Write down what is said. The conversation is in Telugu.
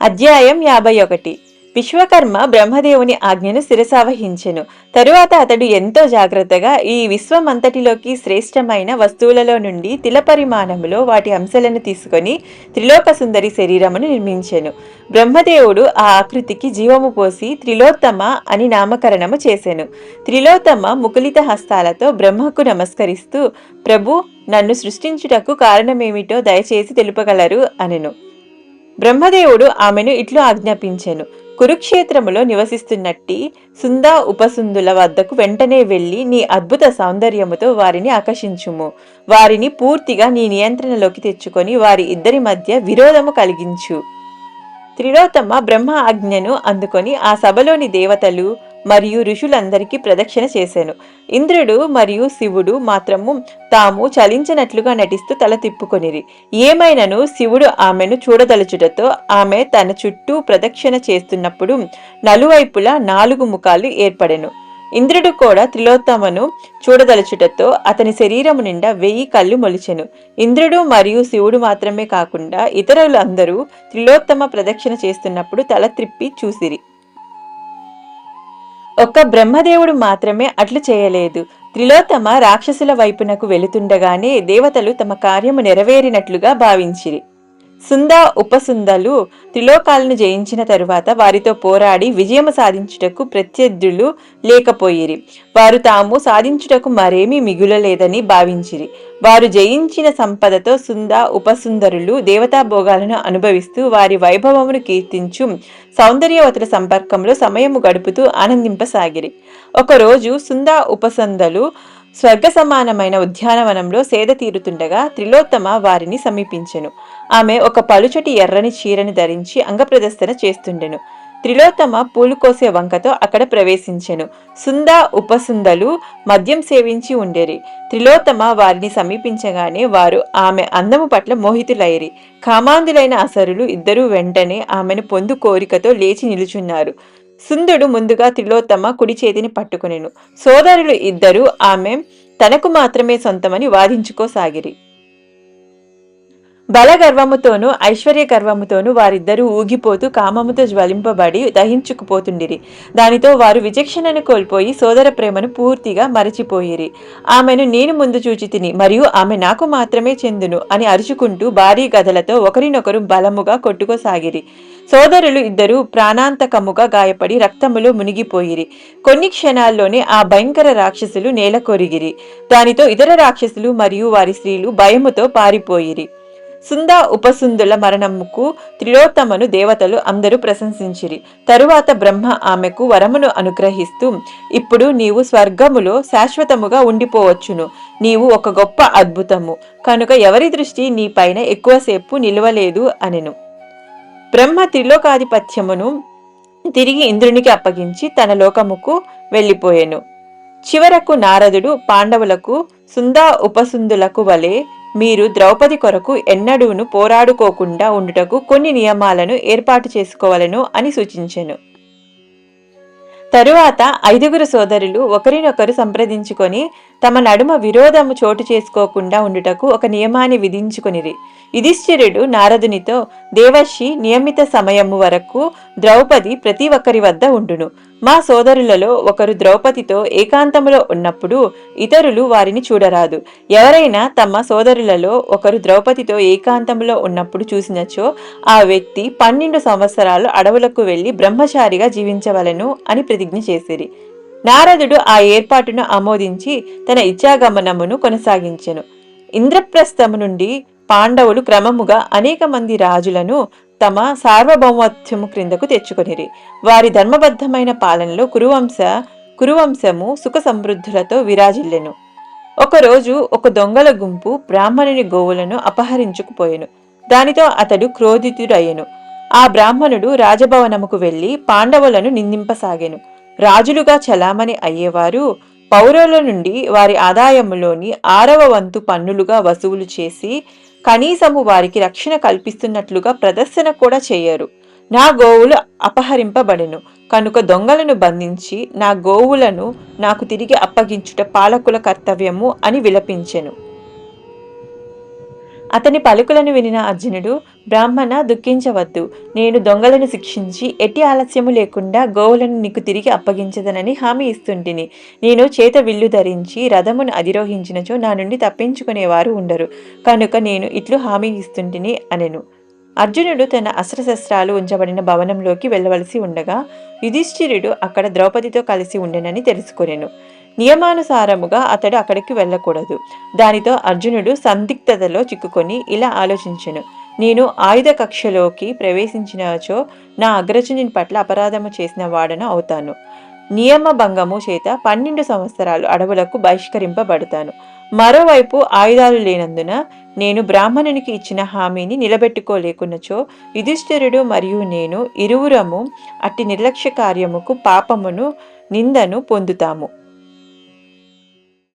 అధ్యాయం యాభై ఒకటి. విశ్వకర్మ బ్రహ్మదేవుని ఆజ్ఞను శిరసావహించెను. తరువాత అతడు ఎంతో జాగ్రత్తగా ఈ విశ్వమంతటిలోకి శ్రేష్టమైన వస్తువులలో నుండి తిలపరిమాణములో వాటి అంశాలను తీసుకొని త్రిలోకసుందరి శరీరమును నిర్మించెను. బ్రహ్మదేవుడు ఆ ఆకృతికి జీవము పోసి త్రిలోత్తమ అని నామకరణము చేసెను. త్రిలోత్తమ ముకులిత హస్తాలతో బ్రహ్మకు నమస్కరిస్తూ ప్రభు నన్ను సృష్టించుటకు కారణమేమిటో దయచేసి తెలుపగలరు అనెను. బ్రహ్మదేవుడు ఆమెను ఇట్లు ఆజ్ఞాపించెను. కురుక్షేత్రములో నివసిస్తున్నట్టి సుందా ఉపసుందుల వద్దకు వెంటనే వెళ్ళి నీ అద్భుత సౌందర్యముతో వారిని ఆకర్షించుము. వారిని పూర్తిగా నీ నియంత్రణలోకి తెచ్చుకొని వారి ఇద్దరి మధ్య విరోధము కలిగించు. త్రిలోతమ్మ బ్రహ్మ ఆజ్ఞను అందుకొని ఆ సభలోని దేవతలు మరియు ఋషులందరికీ ప్రదక్షిణ చేశాను. ఇంద్రుడు మరియు శివుడు మాత్రము తాము చలించినట్లుగా నటిస్తూ తల తిప్పుకొనిరి. ఏమైనను శివుడు ఆమెను చూడదలుచుటతో ఆమె తన చుట్టూ ప్రదక్షిణ చేస్తున్నప్పుడు నలువైపులా నాలుగు ముఖాలు ఏర్పడెను. ఇంద్రుడు కూడా త్రిలోత్తమను చూడదలుచుటతో అతని శరీరము నిండా వెయ్యి కళ్ళు మొలిచెను. ఇంద్రుడు మరియు శివుడు మాత్రమే కాకుండా ఇతరులందరూ త్రిలోత్తమ ప్రదక్షిణ చేస్తున్నప్పుడు తల త్రిప్పి చూసిరి. ఒక్క బ్రహ్మదేవుడు మాత్రమే అట్లు చేయలేదు. త్రిలోత్తమ రాక్షసుల వైపునకు వెళుతుండగానే దేవతలు తమ కార్యము నెరవేరినట్లుగా భావించిరి. సుంద ఉపసుందలు త్రిలోకాలను జయించిన తరువాత వారితో పోరాడి విజయము సాధించుటకు ప్రత్యర్థులు లేకపోయిరి. వారు తాము సాధించుటకు మరేమీ మిగులలేదని భావించిరి. వారు జయించిన సంపదతో సుంద ఉపసుందరులు దేవతా భోగాలను అనుభవిస్తూ వారి వైభవమును కీర్తించు సౌందర్యవతుల సంపర్కంలో సమయము గడుపుతూ ఆనందింపసాగిరి. ఒకరోజు సుంద ఉపసందలు స్వర్గ సమానమైన ఉద్యానవనంలో సేద తీరుతుండగా త్రిలోత్తమ వారిని సమీపించెను. ఆమె ఒక పలుచటి ఎర్రని చీరని ధరించి అంగప్రదర్శన చేస్తుండెను. త్రిలోత్తమ పూలు కోసే వంకతో అక్కడ ప్రవేశించెను. సుంద ఉపసుందలు మద్యం సేవించి ఉండేరి. త్రిలోత్తమ వారిని సమీపించగానే వారు ఆమె అందము పట్ల మోహితులైరి. కామాంధులైన అసరులు ఇద్దరూ వెంటనే ఆమెను పొందు కోరికతో లేచి నిలుచున్నారు. సుందుడు ముందుగా త్రిలోత్తమ కుడి చేతిని పట్టుకునేను. సోదరులు ఇద్దరు ఆమె తనకు మాత్రమే సొంతమని వాదించుకోసాగిరి. బలగర్వముతోనూ ఐశ్వర్య గర్వముతోనూ వారిద్దరూ ఊగిపోతూ కామముతో జ్వలింపబడి దహించుకుపోతుండిరి. దానితో వారు విచక్షణను కోల్పోయి సోదర ప్రేమను పూర్తిగా మరచిపోయిరి. ఆమెను నేను ముందు చూచి తిని మరియు ఆమె నాకు మాత్రమే చెందును అని అరుచుకుంటూ భారీ గదలతో ఒకరినొకరు బలముగా కొట్టుకోసాగిరి. సోదరులు ఇద్దరు ప్రాణాంతకముగా గాయపడి రక్తములో మునిగిపోయిరి. కొన్ని క్షణాల్లోనే ఆ భయంకర రాక్షసులు నేల కొరిగిరి దానితో ఇతర రాక్షసులు మరియు వారి స్త్రీలు భయముతో పారిపోయిరి. సుంద ఉపసుందుల మరణముకు త్రిలోత్తమను దేవతలు అందరూ ప్రశంసించిరి. తరువాత బ్రహ్మ ఆమెకు వరమును అనుగ్రహిస్తూ ఇప్పుడు నీవు స్వర్గములో శాశ్వతముగా ఉండిపోవచ్చును. నీవు ఒక గొప్ప అద్భుతము. కనుక ఎవరి దృష్టి నీపైన ఎక్కువసేపు నిలవలేదు అనెను. బ్రహ్మ త్రిలోకాధిపత్యమును తిరిగి ఇంద్రునికి అప్పగించి తన లోకముకు వెళ్ళిపోయెను. చివరకు నారదుడు పాండవులకు సుందా ఉపసుందులకు వలె మీరు ద్రౌపది కొరకు ఎన్నడూను పోరాడుకోకుండా ఉండుటకు కొన్ని నియమాలను ఏర్పాటు చేసుకోవాలను అని సూచించెను. తరువాత ఐదుగురు సోదరులు ఒకరినొకరు సంప్రదించుకొని తమ నడుమ విరోధము చోటు చేసుకోకుండా ఉండుటకు ఒక నియమాన్ని విధించుకునిరి. యుధిష్ఠిరుడు నారదునితో దేవర్షి నియమిత సమయము వరకు ద్రౌపది ప్రతి ఒక్కరి వద్ద ఉండును. మా సోదరులలో ఒకరు ద్రౌపదితో ఏకాంతములో ఉన్నప్పుడు ఇతరులు వారిని చూడరాదు. ఎవరైనా తమ సోదరులలో ఒకరు ద్రౌపదితో ఏకాంతములో ఉన్నప్పుడు చూసినచో ఆ వ్యక్తి పన్నెండు సంవత్సరాలు అడవులకు వెళ్ళి బ్రహ్మచారిగా జీవించవలను అని ప్రతిజ్ఞ చేసిరి. నారదుడు ఆ ఏర్పాటును ఆమోదించి తన ఇచ్చాగమనమును కొనసాగించెను. ఇంద్రప్రస్థము నుండి పాండవులు క్రమముగా అనేక మంది రాజులను తమ సార్వభౌమత్వము క్రిందకు తెచ్చుకొనిరి. వారి ధర్మబద్ధమైన పాలనలో కురువంశ కురువంశము సుఖ సమృద్ధులతో విరాజిల్లెను. ఒకరోజు ఒక దొంగల గుంపు బ్రాహ్మణుని గోవులను అపహరించుకుపోయెను దానితో అతడు క్రోధితుడయ్యెను. ఆ బ్రాహ్మణుడు రాజభవనముకు వెళ్ళి పాండవులను నిందింపసాగెను. రాజులుగా చలామణి అయ్యేవారు పౌరుల నుండి వారి ఆదాయములోని ఆరవ వంతు పన్నులుగా వసూలు చేసి కనీసము వారికి రక్షణ కల్పిస్తున్నట్లుగా ప్రదర్శన కూడా చేయరు. నా గోవులు అపహరింపబడెను. కనుక దొంగలను బంధించి నా గోవులను నాకు తిరిగి అప్పగించుట పాలకుల కర్తవ్యము అని విలపించెను. అతని పలుకులను వినిన అర్జునుడు బ్రాహ్మణ దుఃఖించవద్దు. నేను దొంగలను శిక్షించి ఎట్టి ఆలస్యము లేకుండా గోవులను నీకు తిరిగి అప్పగించదనని హామీ ఇస్తుంటిని. నేను చేత విల్లు ధరించి రథమును అధిరోహించినచో నా నుండి తప్పించుకునేవారు ఉండరు. కనుక నేను ఇట్లు హామీ ఇస్తుంటిని అనెను. అర్జునుడు తన అస్త్రశస్త్రాలు ఉంచబడిన భవనంలోకి వెళ్ళవలసి ఉండగా యుధిష్ఠిరుడు అక్కడ ద్రౌపదితో కలిసి ఉండెనని తెలుసుకొనెను. నియమానుసారముగా అతడు అక్కడికి వెళ్ళకూడదు. దానితో అర్జునుడు సందిగ్ధతలో చిక్కుకొని ఇలా ఆలోచించను. నేను ఆయుధ కక్షలోకి ప్రవేశించినచో నా అగ్రజుని పట్ల అపరాధము చేసిన వాడను అవుతాను. నియమ భంగము చేత పన్నెండు సంవత్సరాలు అడవులకు బహిష్కరింపబడతాను. మరోవైపు ఆయుధాలు లేనందున నేను బ్రాహ్మణునికి ఇచ్చిన హామీని నిలబెట్టుకోలేకున్నచో యుధిష్ఠిరుడు మరియు నేను ఇరువురము అట్టి నిర్లక్ష్య కార్యముకు పాపమును నిందను పొందుతాము.